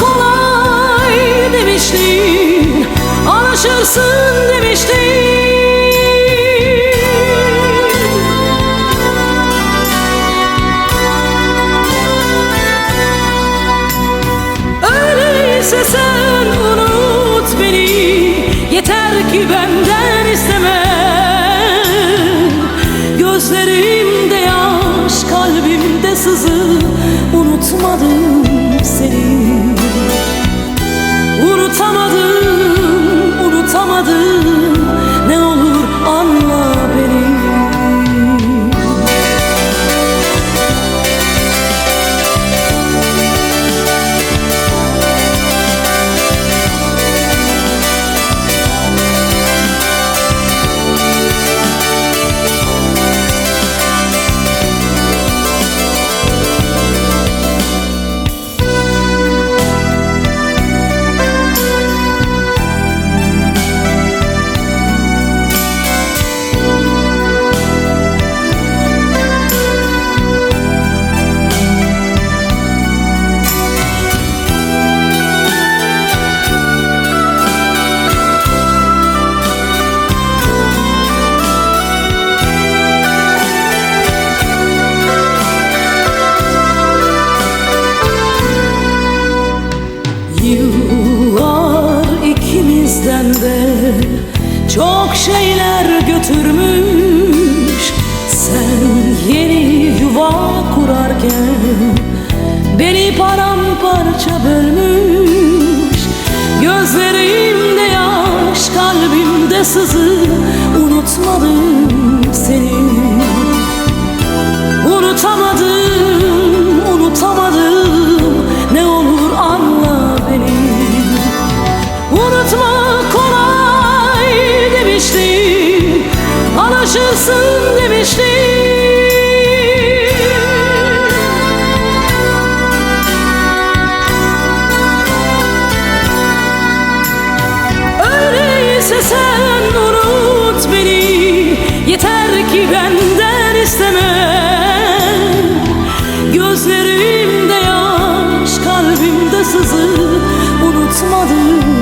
Kolay demiştin Alışırsın demiştin. Öyleyse sen unut beni Yeter ki benden isteme. Gözlerimde yaş kalbimde sızı Unutmadım çok şeyler götürmüş. Sen yeni yuva kurarken beni paramparça bölmüş. Gözlerimde yaş kalbimde sızı unutmadım aşıksın demiştin Öyleyse sen unut beni. Yeter ki benden isteme. Gözlerimde yaş kalbimde sızı. Unutmadım.